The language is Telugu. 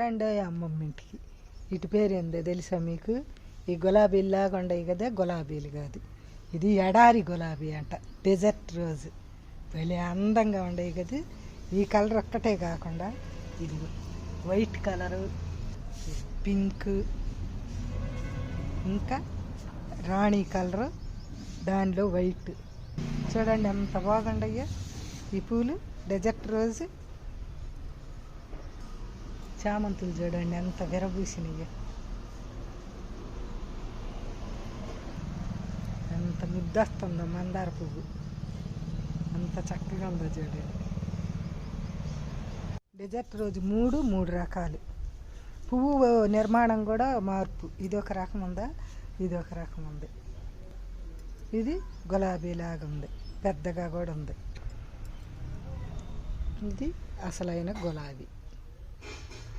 రండి అమ్మమ్మ ఇంటికి ఇటు పేరు ఏందో తెలుసా మీకు? ఈ గులాబీలాగా ఉండవు కదా గులాబీలు కాదు. ఇది ఎడారి గులాబీ అంట డెజర్ట్ రోజ్. భలే అందంగా ఉండేవి కదా ఈ కలర్ ఒక్కటే కాకుండా ఇది వైట్ కలరు పింక్ ఇంకా రాణి కలరు దానిలో వైట్. చూడండి ఎంత బాగుండయ్యా. ఈ పూలు డెజర్ట్ రోజు చామంతులు చూడండి ఎంత విరబూసినవి. ఎంత ముద్దస్తుందో మందార పువ్వు. అంత చక్కగా ఉందో చూడండి. డెజర్ట్ రోజు మూడు మూడు రకాలు. పువ్వు నిర్మాణం కూడా మార్పు. ఇది ఒక రకం ఉందా? ఇది ఒక రకం ఉంది. ఇది గులాబీ లాగా ఉంది. పెద్దగా కూడా ఉంది. ఇది అసలైన గులాబీ.